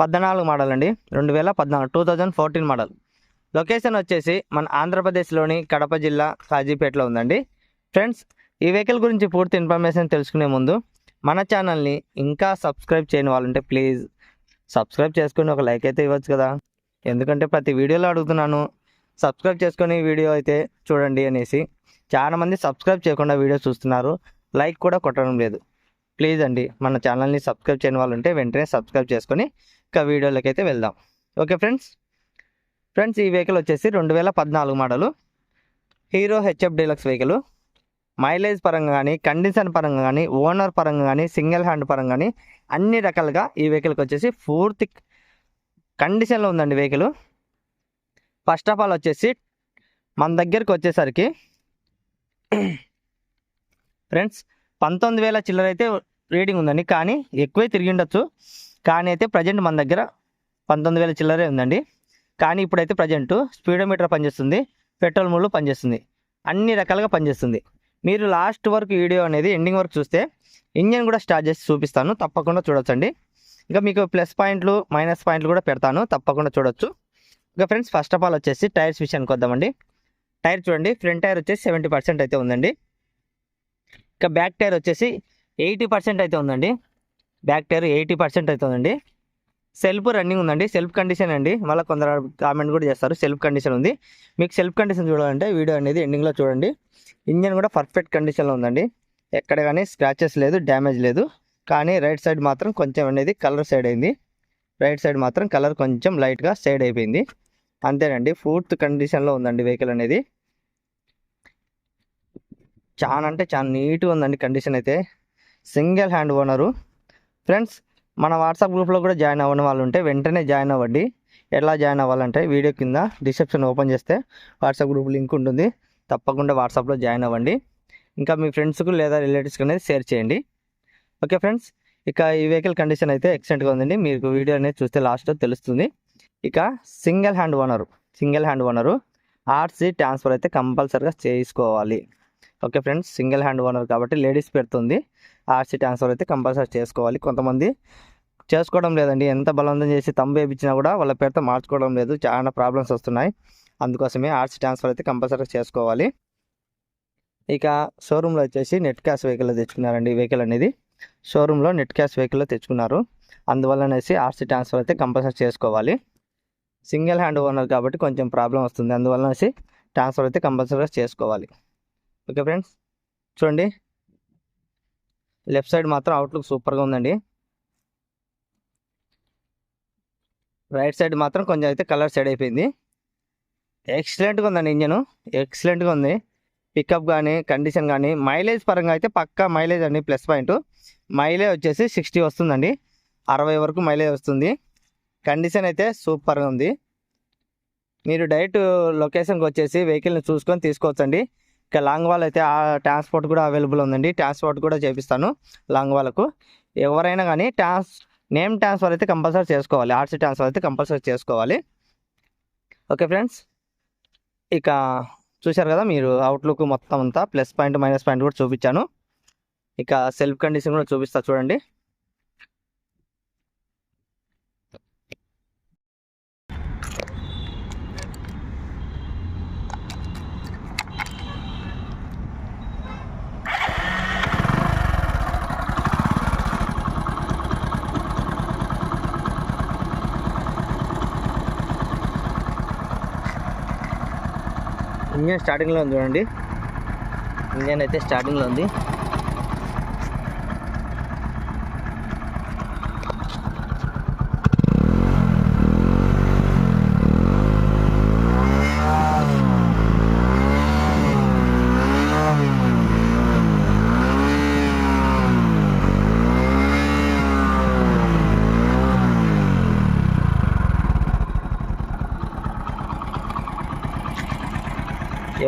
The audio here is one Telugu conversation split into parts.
పద్నాలుగు మోడల్ అండి రెండు వేల పద్నాలుగు two thousand fourteen model. Location వచ్చేసి మన ఆంధ్రప్రదేశ్లోని కడప జిల్లా కాజీపేటలో ఉందండి. ఫ్రెండ్స్ ఈ వెహికల్ గురించి పూర్తి ఇన్ఫర్మేషన్ తెలుసుకునే ముందు మన ఛానల్ని ఇంకా సబ్స్క్రైబ్ చేయని వాళ్ళంటే ప్లీజ్ సబ్స్క్రైబ్ చేసుకుని ఒక లైక్ అయితే ఇవ్వచ్చు కదా. ఎందుకంటే ప్రతి వీడియోలో అడుగుతున్నాను సబ్స్క్రైబ్ చేసుకొని వీడియో అయితే చూడండి అనేసి. చాలామంది సబ్స్క్రైబ్ చేయకుండా వీడియో చూస్తున్నారు లైక్ కూడా కొట్టడం లేదు. ప్లీజ్ అండి మన ఛానల్ని సబ్స్క్రైబ్ చేయని వాళ్ళు ఉంటే వెంటనే సబ్స్క్రైబ్ చేసుకొని ఇక వీడియోలోకి అయితే వెళ్దాం. Okay friends? ఫ్రెండ్స్ ఈ వెహికల్ వచ్చేసి రెండు వేల పద్నాలుగు model. Hero HF Deluxe vehicle. Mileage పరంగా కానీ కండిషన్ పరంగా కానీ ఓనర్ పరంగా కానీ సింగిల్ హ్యాండ్ పరంగా కానీ అన్ని రకాలుగా ఈ వెహికల్కి వచ్చేసి పూర్తి కండిషన్లో ఉందండి వెహికల్. ఫస్ట్ ఆఫ్ ఆల్ వచ్చేసి మన దగ్గరికి వచ్చేసరికి ఫ్రెండ్స్ పంతొమ్మిది వేల చిల్లర అయితే రీడింగ్ ఉందండి. కానీ ఎక్కువే తిరిగి ఉండొచ్చు. కానీ అయితే ప్రజెంట్ మన దగ్గర పంతొమ్మిది వేల చిల్లరే ఉందండి. కానీ ఇప్పుడైతే ప్రజెంట్ స్పీడోమీటర్ పనిచేస్తుంది పెట్రోల్ మూడు పనిచేస్తుంది అన్ని రకాలుగా పనిచేస్తుంది. మీరు లాస్ట్ వరకు వీడియో అనేది ఎండింగ్ వరకు చూస్తే ఇంజన్ కూడా స్టార్ట్ చేసి చూపిస్తాను తప్పకుండా చూడొచ్చండి. ఇంకా మీకు ప్లస్ పాయింట్లు మైనస్ పాయింట్లు కూడా పెడతాను తప్పకుండా చూడొచ్చు. ఇంకా ఫ్రెండ్స్ ఫస్ట్ ఆఫ్ ఆల్ వచ్చేసి టైర్స్ విషయానికి వద్దామండి. టైర్ చూడండి ఫ్రంట్ టైర్ వచ్చేసి సెవెంటీ పర్సెంట్ అయితే ఉందండి. ఇంకా బ్యాక్ టైర్ వచ్చేసి ఎయిటీ పర్సెంట్ అయితే ఉందండి. బ్యాక్ టైర్ ఎయిటీ పర్సెంట్ అవుతుందండి. సెల్ఫ్ రన్నింగ్ ఉందండి. సెల్ఫ్ కండిషన్ అండి. మళ్ళీ కొందరు కామెంట్ కూడా చేస్తారు. సెల్ఫ్ కండిషన్ ఉంది. మీకు సెల్ఫ్ కండిషన్ చూడాలంటే వీడియో అనేది ఎండింగ్లో చూడండి. ఇంజన్ కూడా పర్ఫెక్ట్ కండిషన్లో ఉందండి. ఎక్కడ కానీ స్క్రాచెస్ లేదు డ్యామేజ్ లేదు. కానీ రైట్ సైడ్ మాత్రం కొంచెం అనేది కలర్ సైడ్ అయింది. రైట్ సైడ్ మాత్రం కలర్ కొంచెం లైట్గా సైడ్ అయిపోయింది. అంతేనండి. ఫోర్త్ కండిషన్లో ఉందండి వెహికల్ అనేది. చాలా అంటే చాలా నీట్గా ఉందండి కండిషన్ అయితే. Single hand owner. ఫ్రెండ్స్ మన వాట్సాప్ గ్రూప్లో కూడా జాయిన్ అవ్వని వాళ్ళు ఉంటే వెంటనే జాయిన్ అవ్వండి. ఎలా జాయిన్ అవ్వాలంటే వీడియో కింద డిస్క్రిప్షన్ ఓపెన్ చేస్తే వాట్సాప్ గ్రూప్ లింక్ ఉంటుంది. తప్పకుండా వాట్సాప్లో జాయిన్ అవ్వండి. ఇంకా మీ ఫ్రెండ్స్కు లేదా రిలేటివ్స్కి అనేది షేర్ చేయండి. ఓకే ఫ్రెండ్స్ ఇక ఈ వెహికల్ కండిషన్ అయితే ఎక్సలెంట్గా ఉందండి. మీకు వీడియో అనేది చూస్తే లాస్ట్లో తెలుస్తుంది. ఇక single hand owner single hand owner RC transfer అయితే కంపల్సరీగా చేసుకోవాలి. Okay friends single hand owner కాబట్టి లేడీస్ పెడుతుంది. ఆర్సీ ట్రాన్స్ఫర్ అయితే కంపల్సరీ చేసుకోవాలి. కొంతమంది చేసుకోవడం లేదండి. ఎంత బలవంతం చేసి తంబు వేయించినా కూడా వాళ్ళ పేరుతో మార్చుకోవడం లేదు. చాలా ప్రాబ్లమ్స్ వస్తున్నాయి. అందుకోసమే ఆర్సీ ట్రాన్స్ఫర్ అయితే కంపల్సరీ చేసుకోవాలి. ఇక షోరూంలో వచ్చేసి నెట్ క్యాష్ వెహికల్ తెచ్చుకున్నారండి వెహికల్ అనేది. షోరూంలో నెట్ క్యాష్ వెహికల్లో తెచ్చుకున్నారు. అందువల్ల అనేసి ఆర్సీ ట్రాన్స్ఫర్ అయితే కంపల్సరీ చేసుకోవాలి. సింగిల్ హ్యాండ్ ఓనర్ కాబట్టి కొంచెం ప్రాబ్లం వస్తుంది. అందువల్ల అనేసి ట్రాన్స్ఫర్ అయితే కంపల్సరీగా చేసుకోవాలి. ఓకే ఫ్రెండ్స్ చూడండి. లెఫ్ట్ సైడ్ మాత్రం అవుట్లుక్ సూపర్గా ఉందండి. రైట్ సైడ్ మాత్రం కొంచెం అయితే కలర్ షేడ్ అయిపోయింది. ఎక్సలెంట్గా ఉందండి ఇంజను. ఎక్సలెంట్గా ఉంది. పికప్ కానీ కండిషన్ కానీ మైలేజ్ పరంగా అయితే పక్కా మైలేజ్ అండి ప్లస్ పాయింట్ మైలేజ్ వచ్చేసి సిక్స్టీ వస్తుందండి. అరవై వరకు మైలేజ్ వస్తుంది. కండిషన్ అయితే సూపర్గా ఉంది. మీరు డైరెక్ట్ లొకేషన్కి వచ్చేసి వెహికల్ని చూసుకొని తీసుకోవచ్చండి. ఇక లాంగ్ వాల్ అయితే ఆ ట్రాన్స్పోర్ట్ కూడా అవైలబుల్ ఉందండి. ట్రాన్స్పోర్ట్ కూడా చేపిస్తాను లాంగ్ వాళ్ళకు ఎవరైనా కానీ ట్రాన్స్ నేమ్ ట్రాన్స్ఫర్ అయితే కంపల్సరీ చేసుకోవాలి. ఆర్సీ ట్రాన్స్ఫర్ అయితే కంపల్సరీ చేసుకోవాలి. Okay friends. ఇక చూశారు కదా మీరు అవుట్లుక్ మొత్తం అంతా ప్లస్ పాయింట్ మైనస్ పాయింట్ కూడా చూపించాను. ఇక సెల్ఫ్ కండిషన్ కూడా చూపిస్తా చూడండి. ఇంజన్ స్టార్టింగ్లో ఉంది చూడండి. ఇంజన్ అయితే స్టార్టింగ్లో ఉంది.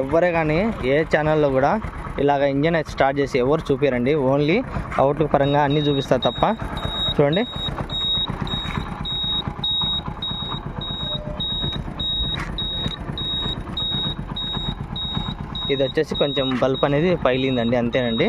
ఎవరే కానీ ఏ ఛానల్లో కూడా ఇలాగ ఇంజన్ అయితే స్టార్ట్ చేసి ఎవరు చూపిరండి ఓన్లీ అవుట్లుక్ పరంగా అన్నీ చూపిస్తారు తప్ప. చూడండి. ఇది వచ్చేసి కొంచెం బల్బ్ అనేది పగిలిందండి అంతేనండి.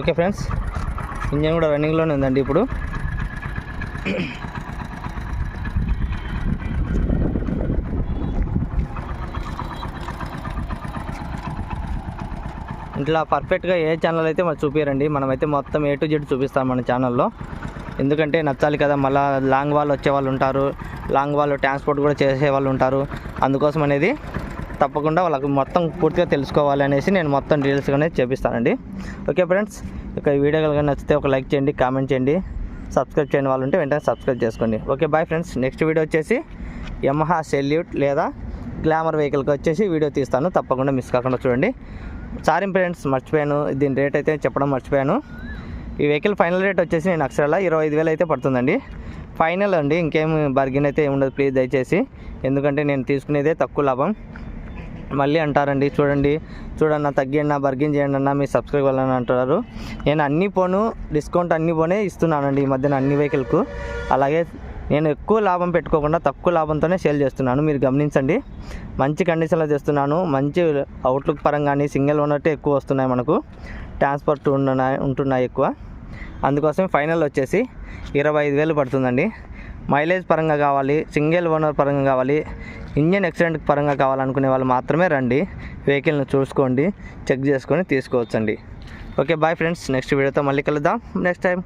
ఓకే ఫ్రెండ్స్ ఇంజన్ కూడా రన్నింగ్లోనే ఉందండి ఇప్పుడు. ఇట్లా పర్ఫెక్ట్గా ఏ ఛానల్ అయితే మరి చూపించరండి మనమైతే మొత్తం ఏ టు జెడ్ చూపిస్తాం మన ఛానల్లో ఎందుకంటే నచ్చాలి కదా మళ్ళీ లాంగ్ వాళ్ళు వచ్చే వాళ్ళు ఉంటారు లాంగ్ వాళ్ళు ట్రాన్స్పోర్ట్ కూడా చేసే వాళ్ళు ఉంటారు. అందుకోసం అనేది తప్పకుండా వాళ్ళకి మొత్తం పూర్తిగా తెలుసుకోవాలి అనేసి నేను మొత్తం డీటెయిల్స్గానే చూపిస్తానండి. ఓకే ఫ్రెండ్స్ ఇక ఈ వీడియో కనుక నచ్చితే ఒక లైక్ చేయండి కామెంట్ చేయండి సబ్స్క్రైబ్ చేయని వాళ్ళు ఉంటే వెంటనే సబ్స్క్రైబ్ చేసుకోండి. Okay bye friends next video వచ్చేసి యమహా సెల్యూట్ లేదా గ్లామర్ వెహికల్కి వచ్చేసి వీడియో తీస్తాను. తప్పకుండా మిస్ కాకుండా చూడండి. సారీ ఫ్రెండ్స్ మర్చిపోయాను. దీని రేట్ అయితే చెప్పడం మర్చిపోయాను. ఈ వెహికల్ ఫైనల్ రేట్ వచ్చేసి నేను అక్షరాల ఇరవై ఐదు వేలు అయితే పడుతుందండి. ఫైనల్ అండి ఇంకేం బర్గిన్ అయితే ఏముండదు. ప్లీజ్ దయచేసి. ఎందుకంటే నేను తీసుకునేదే తక్కువ లాభం. మళ్ళీ అంటారండి చూడండి చూడన్న తగ్గియన్న బర్గిన్ చేయండి అన్న మీ సబ్స్క్రైబ్ అని అంటారు నేను అన్ని పోను డిస్కౌంట్ అన్ని పోనే ఇస్తున్నానండి ఈ మధ్యన అన్ని వెహికల్కు. అలాగే నేను ఎక్కువ లాభం పెట్టుకోకుండా తక్కువ లాభంతోనే సేల్ చేస్తున్నాను. మీరు గమనించండి. మంచి కండిషన్లో చేస్తున్నాను. మంచి అవుట్లుక్ కానీ సింగిల్ ఉన్నట్టే ఎక్కువ వస్తున్నాయి మనకు. ట్రాన్స్పోర్ట్ ఉంటున్నాయి ఉంటున్నాయి ఎక్కువ. అందుకోసం ఫైనల్ వచ్చేసి ఇరవై ఐదు వేలు పడుతుందండి. మైలేజ్ పరంగా కావాలి సింగిల్ ఓనర్ పరంగా కావాలి ఇంజన్ ఎక్సిడెంట్ పరంగా కావాలనుకునే వాళ్ళు మాత్రమే రండి. వెహికల్ని చూసుకోండి చెక్ చేసుకొని తీసుకోవచ్చండి. ఓకే బాయ్ ఫ్రెండ్స్ నెక్స్ట్ వీడియోతో మళ్ళీ కలుద్దాం. Next time.